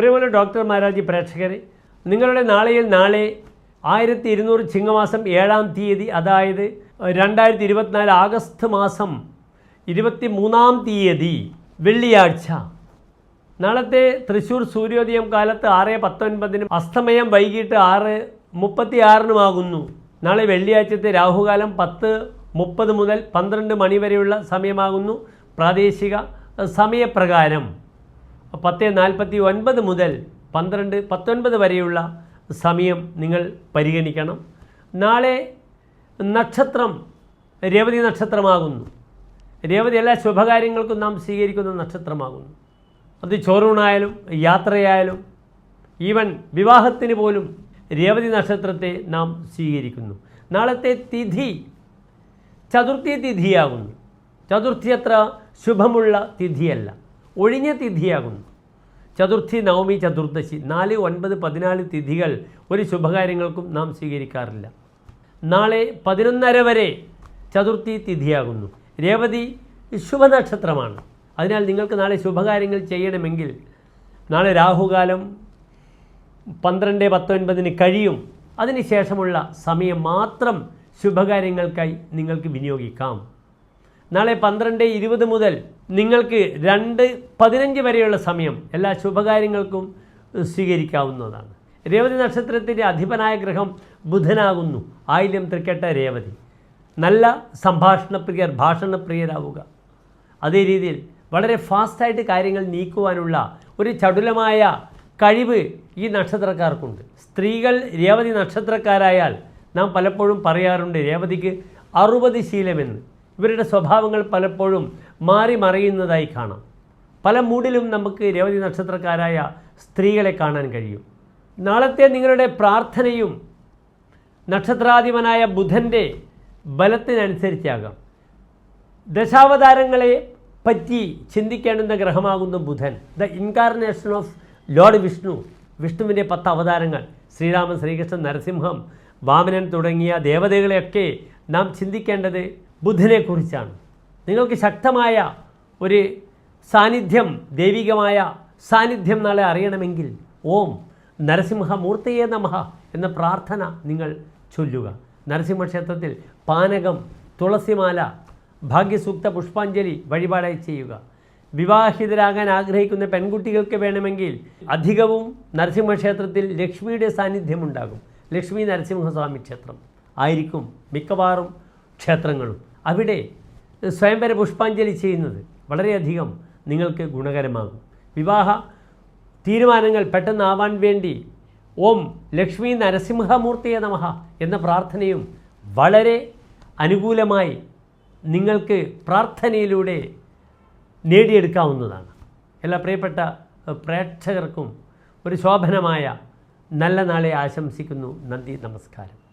പ്രിയമുള്ള ഡോക്ടർ മഹാരാജി പ്രേക്ഷകരെ നിങ്ങളുടെ നാളെയിൽ നാളെ ആയിരത്തി ഇരുന്നൂറ് ചിങ്ങമാസം ഏഴാം തീയതി അതായത് രണ്ടായിരത്തി ഇരുപത്തിനാല് ആഗസ്റ്റ് മാസം ഇരുപത്തി മൂന്നാം തീയതി വെള്ളിയാഴ്ച. നാളത്തെ തൃശ്ശൂർ സൂര്യോദയം കാലത്ത് ആറ് പത്തൊൻപതിനും അസ്തമയം വൈകിട്ട് ആറ് മുപ്പത്തി ആറിനുമാകുന്നു നാളെ വെള്ളിയാഴ്ചത്തെ രാഹുകാലം പത്ത് മുപ്പത് മുതൽ പന്ത്രണ്ട് മണി വരെയുള്ള സമയമാകുന്നു. പ്രാദേശിക സമയപ്രകാരം. പത്ത് നാൽപ്പത്തി ഒൻപത് മുതൽ പന്ത്രണ്ട് പത്തൊൻപത് വരെയുള്ള സമയം നിങ്ങൾ പരിഗണിക്കണം. നാളെ നക്ഷത്രം രേവതി നക്ഷത്രമാകുന്നു. രേവതി എല്ലാ ശുഭകാര്യങ്ങൾക്കും നാം സ്വീകരിക്കുന്ന നക്ഷത്രമാകുന്നു. അത് ചോറൂണായാലും യാത്രയായാലും ഈവൻ വിവാഹത്തിന് പോലും രേവതി നക്ഷത്രത്തെ നാം സ്വീകരിക്കുന്നു. നാളത്തെ തിഥി ചതുർത്ഥി തിഥിയാകുന്നു. ചതുർത്ഥി അത്ര ശുഭമുള്ള തിഥിയല്ല. ഒഴിഞ്ഞ തിഥിയാകുന്നു. ചതുർത്ഥി നവമി ചതുർദശി നാല് ഒൻപത് പതിനാല് തിഥികൾ ഒരു ശുഭകാര്യങ്ങൾക്കും നാം സ്വീകരിക്കാറില്ല. നാളെ പതിനൊന്നര വരെ ചതുർത്ഥി തിഥിയാകുന്നു. രേവതി ശുഭനക്ഷത്രമാണ്. അതിനാൽ നിങ്ങൾക്ക് നാളെ ശുഭകാര്യങ്ങൾ ചെയ്യണമെങ്കിൽ നാളെ രാഹുകാലം പന്ത്രണ്ട് പത്തൊൻപതിന് കഴിയും. അതിനുശേഷമുള്ള സമയം മാത്രം ശുഭകാര്യങ്ങൾക്കായി നിങ്ങൾക്ക് വിനിയോഗിക്കാം. നാളെ പന്ത്രണ്ട് ഇരുപത് മുതൽ നിങ്ങൾക്ക് രണ്ട് പതിനഞ്ച് വരെയുള്ള സമയം എല്ലാ ശുഭകാര്യങ്ങൾക്കും സ്വീകരിക്കാവുന്നതാണ്. രേവതി നക്ഷത്രത്തിന്റെ അധിപനായ ഗ്രഹം ബുധനാകുന്നു. ആയില്യം തൃക്കെട്ട രേവതി. നല്ല സംഭാഷണപ്രിയർ ഭാഷണപ്രിയരാവുക. അതേ രീതിയിൽ വളരെ ഫാസ്റ്റായിട്ട് കാര്യങ്ങൾ നീക്കുവാനുള്ള ഒരു ചടുലമായ കഴിവ് ഈ നക്ഷത്രക്കാർക്കുണ്ട്. സ്ത്രീകൾ രേവതി നക്ഷത്രക്കാരായാൽ നാം പലപ്പോഴും പറയാറുണ്ട് രേവതിക്ക് അറുപത് ശീലമെന്ന്. ഇവരുടെ സ്വഭാവങ്ങൾ പലപ്പോഴും മാറി മറിയുന്നതായി കാണാം. പല മൂഡിലും നമുക്ക് രേവതി നക്ഷത്രക്കാരായ സ്ത്രീകളെ കാണാൻ കഴിയും. നാളത്തെ നിങ്ങളുടെ പ്രാർത്ഥനയും നക്ഷത്രാധിപനായ ബുധന്റെ ബലത്തിനനുസരിച്ചാകാം. ദശാവതാരങ്ങളെ പറ്റി ചിന്തിക്കേണ്ടുന്ന ഗ്രഹമാകുന്ന ബുധൻ. The incarnation of Lord Vishnu. വിഷ്ണുവിന്റെ പത്ത് അവതാരങ്ങൾ. ശ്രീരാമൻ ശ്രീകൃഷ്ണൻ നരസിംഹം വാമനൻ തുടങ്ങിയ ദേവതകളെയൊക്കെ നാം ചിന്തിക്കേണ്ടത് ബുധനെക്കുറിച്ചാണ് നിങ്ങൾക്ക് ശക്തമായ ഒരു സാന്നിധ്യം ദൈവികമായ സാന്നിധ്യം നാളെ അറിയണമെങ്കിൽ ഓം നരസിംഹമൂർത്തയേ നമഹ എന്ന പ്രാർത്ഥന നിങ്ങൾ ചൊല്ലുക. നരസിംഹക്ഷേത്രത്തിൽ പാനകം തുളസിമാല ഭാഗ്യസൂക്ത പുഷ്പാഞ്ജലി വഴിപാടായി ചെയ്യുക. വിവാഹിതരാകാൻ ആഗ്രഹിക്കുന്ന പെൺകുട്ടികൾക്ക് വേണമെങ്കിൽ അധികവും നരസിംഹക്ഷേത്രത്തിൽ ലക്ഷ്മിയുടെ സാന്നിധ്യമുണ്ടാകും. ലക്ഷ്മി നരസിംഹസ്വാമി ക്ഷേത്രം ആയിരിക്കും മിക്കവാറും ക്ഷേത്രങ്ങളും. അവിടെ സ്വയംവര പുഷ്പാഞ്ജലി ചെയ്യുന്നത് വളരെയധികം നിങ്ങൾക്ക് ഗുണകരമാകും. വിവാഹ തീരുമാനങ്ങൾ പെട്ടെന്നാവാൻ വേണ്ടി ഓം ലക്ഷ്മി നരസിംഹമൂർത്തിയെ നമഹ എന്ന പ്രാർത്ഥനയും വളരെ അനുകൂലമായി നിങ്ങൾക്ക് പ്രാർത്ഥനയിലൂടെ നേടിയെടുക്കാവുന്നതാണ്. എല്ലാ പ്രിയപ്പെട്ട പ്രേക്ഷകർക്കും ഒരു ശോഭനമായ നല്ല നാളെ ആശംസിക്കുന്നു. നന്ദി നമസ്കാരം.